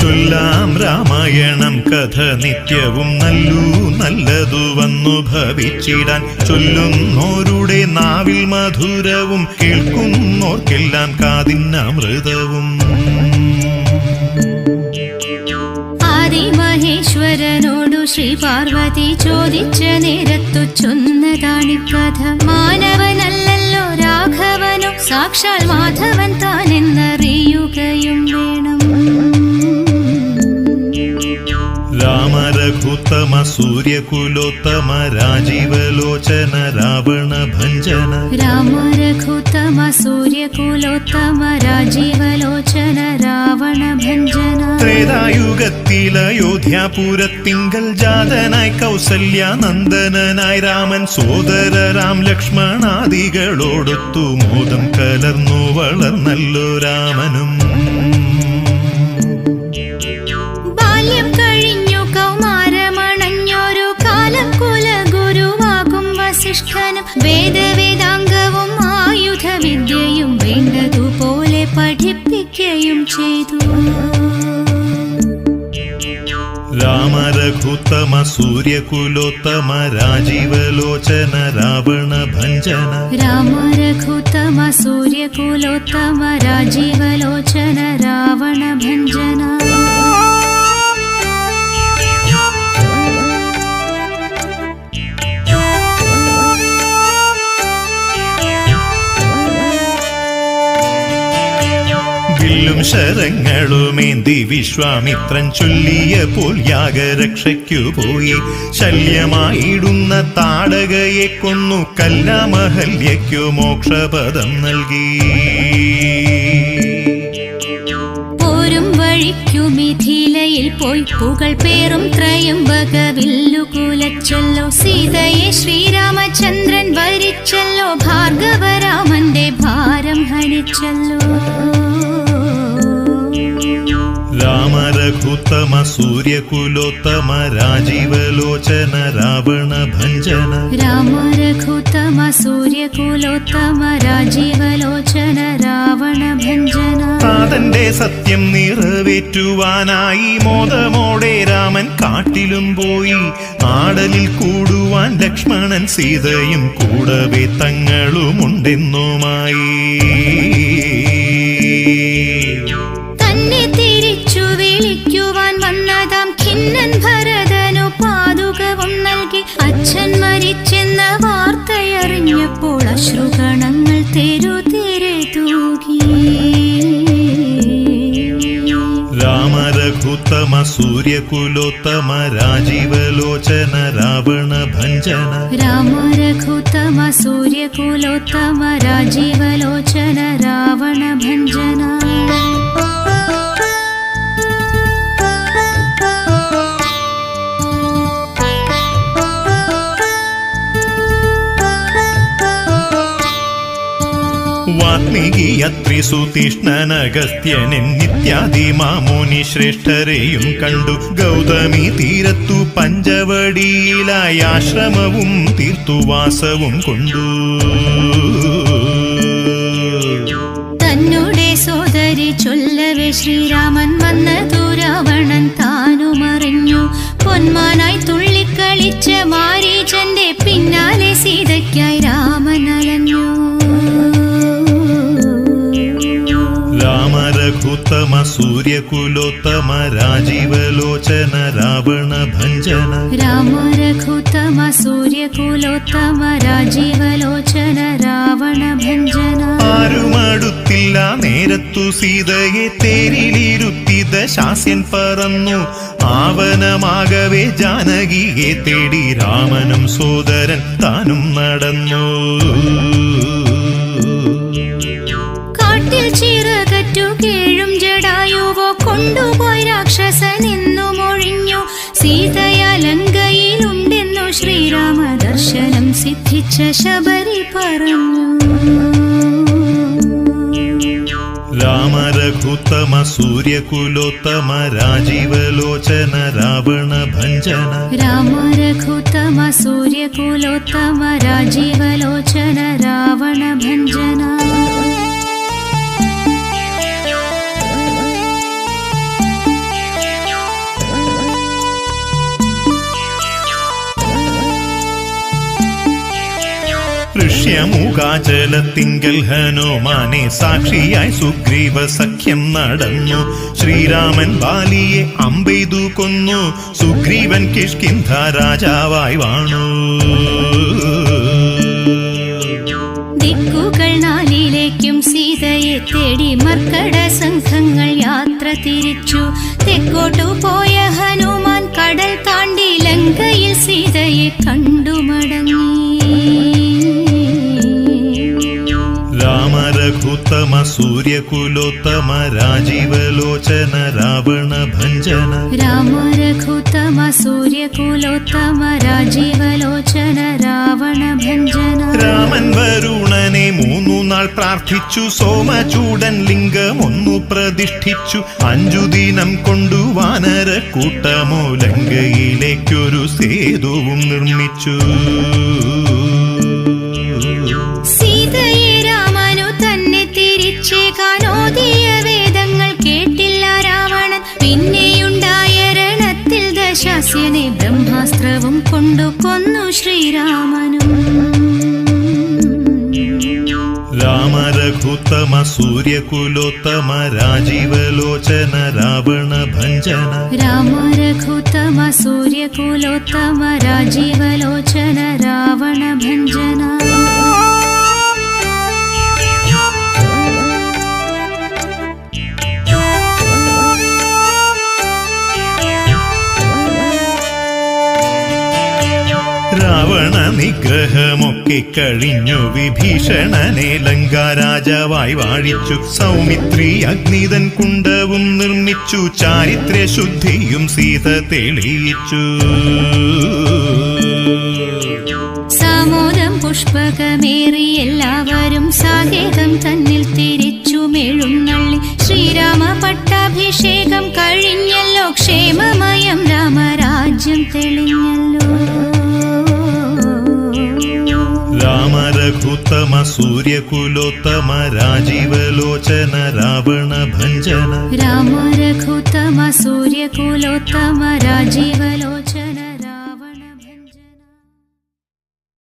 ചൊല്ലാം രാമായണം കഥ നിത്യവും നല്ലു നല്ലതു വന്നു ഭവിച്ചിടാൻ ചൊല്ലുന്നോരുടെ നാവിൽ മധുരവും കേൾക്കുന്നോർക്കെല്ലാം കാതിന്നമൃതവും ആദിമഹേശ്വരനോടു ശ്രീ പാർവതി ചോദിച്ച നേരത്തു ചൊന്നതാണി കഥ. മാനവനല്ലല്ലോ രാഘവനോ സാക്ഷാൽ മാധവൻ താനെന്നറിയുകയും രാമരഘുത്തമ സൂര്യകുലോത്തമ രാജീവലോചന രാവണ ഭഞ്ജന. രാമ രഘുത്തമ സൂര്യകുലോത്തമ രാജീവലോചന രാവണ ഭഞ്ജന. ത്രേതായുഗത്തിൽ അയോധ്യാപുരത്തിങ്കൽ ജാതനായി കൗസല്യ നന്ദനായി രാമൻ സോദര രാം ലക്ഷ്മണാദികളോടൊത്തു മോദം കലർന്നു വളർന്നല്ലോ രാമനും. सूर्यकुलोत्तम राजीवलोचन रावण भञ्जन। राम रघुतम सूर्यकुलोत्तम राजीवलोचन रावण भञ्जन। വില്ലും ശരങ്ങളുമേന്തി വിശ്വാമിത്രൻ ചൊല്ലിയ പോൽ യാഗരക്ഷയ്ക്കു പോയി. ശല്യമായിടുന്ന താടകയെ കൊന്നു കല്ലാമഹല്യയ്ക്കു മോക്ഷപദം നൽകി. പോരും പോയി. പുകൾ പേറും ത്രയംബക വില്ലുകുലച്ചല്ലോ സീതയെ ശ്രീരാമചന്ദ്രൻ വരിച്ചല്ലോ സൂര്യകുലോത്തമ രാജീവലോചന രാവണ ഭഞ്ജന. രാമ രഘുത്തമ സൂര്യകുലോത്തമ രാജീവലോചന രാവണ ഭഞ്ജന. താതന്റെ സത്യം നിറവേറ്റുവാനായി മോദമോടെ രാമൻ കാട്ടിലും പോയി. ആടലിൽ കൂടുവാൻ ലക്ഷ്മണൻ സീതയും കൂടവേ തങ്ങളുമുണ്ടെന്നുമായി അശ്രുഗണങ്ങൾ തെരുതിരെ തൂകി. രാമരഘുത്തമ സൂര്യകുലോത്തമ രാജീവലോചന രാവണ ഭഞ്ജന. രാമരഘുത്തമ സൂര്യകുലോത്തമ രാജീവലോചന രാവണ ഭഞ്ജന. വാത്മീകി അത്രിസു തീഷ്ണനഗസ്ത്യനൻ നിത്യാദി മാമുനി ശ്രേഷ്ഠരെയും കണ്ടു. ഗൗതമി തീരത്തു പഞ്ചവടിയിലായ ആശ്രമവും തീർത്തുവാസവും കൊണ്ടു. തന്നോടെ സോദരി ചൊല്ലവേ ശ്രീരാമൻ സൂര്യകുലോത്തമ രാജീവലോചന രാവണ ഭഞ്ജന. രാമ രഘുത്തമ സൂര്യകുലോത്തമ രാജീവലോചന രാവണ ഭഞ്ജന. ആരുമടുത്തില്ല നേരത്തു സീതയെ തേരിലിരുത്തിത ശാസ്യൻ പറന്നു. ആവനമാകവേ ജാനകിയെ തേടി രാമനും സോദരൻ താനും നടന്നു. കൊണ്ടുപോയി രാക്ഷസ നിന്നു മൊഴിഞ്ഞു. സീതയലങ്കയിലുണ്ടെന്നു ശ്രീരാമ ദർശനം സിദ്ധിച്ച ശബരി പറഞ്ഞു. രാമരഘുത്തമ സൂര്യകുലോത്തമ രാജീവലോചന രാവണ ഭഞ്ജന. രാമരഘുത്തമ സൂര്യകുലോത്തമ രാജീവലോചന രാവണ ഭഞ്ജന. പുഷ്യമുഖാചലത്തിങ്കൽ ഹനുമാനെ സാക്ഷിയായി സുഗ്രീവ സഖ്യം നടന്നു. ശ്രീരാമൻ ബാലിയെ അമ്പെയ്തു കൊന്നു. സുഗ്രീവൻ കിഷ്കിന്ധ രാജാവായി വാണു. ദിക്കുകൾ നാലിലേക്കും സീതയെ തേടി മർക്കട സംഘങ്ങൾ യാത്ര തിരിച്ചു. തെക്കോട്ടു പോയ ഹനുമാൻ കടൽ താണ്ടി ലങ്കയിൽ സീതയെ കണ്ടു. രഘുത്തമ സൂര്യകുലോത്തമ രാജീവലോചന രാവണ ഭഞ്ജന. രാമ രഘുത്തമ സൂര്യകുലോത്തമ രാജീവലോചന രാവണ ഭഞ്ജന. രാമൻ വരുണനെ മൂന്നു നാൾ പ്രാർത്ഥിച്ചു. സോമചൂടൻ ലിംഗം ഒന്നു പ്രതിഷ്ഠിച്ചു. അഞ്ചു ദിനം കൊണ്ടു വാനര കൂട്ടമോ ലങ്കയിലേക്കൊരു സേതുവും നിർമ്മിച്ചു. उत्तम सूर्यकुलोत्तम राजीवलोचन रावण भञ्जन। राम रघुतम सूर्यकुलोत्तम राजीवलोचन रावण रावणभञ्जना നിഗ്രഹമൊക്കെ കഴിഞ്ഞു. വിഭീഷണനെ ലങ്കാരാജാവായി വാഴിച്ചു. സൗമിത്രി അഗ്നിതൻ കുണ്ടവും നിർമ്മിച്ചു. ചാരിത്ര ശുദ്ധിയും സീത തെളിയിച്ചു. സാമോദം പുഷ്പകമേറി എല്ലാവരും സാകേതം തന്നിൽ തിരിച്ചു മെഴുന്നള്ളി. ശ്രീരാമ പട്ടാഭിഷേകം കഴിഞ്ഞല്ലോ. ക്ഷേമമയം രാമരാജ്യം തെളിഞ്ഞല്ലോ. രാമ രഘുത്തമ സൂര്യകുലോത്തമ രാജീവലോചന രാവണ ഭഞ്ജന രാമ രഘുത്തമ സൂര്യകുലോത്തമ രാജീവലോചന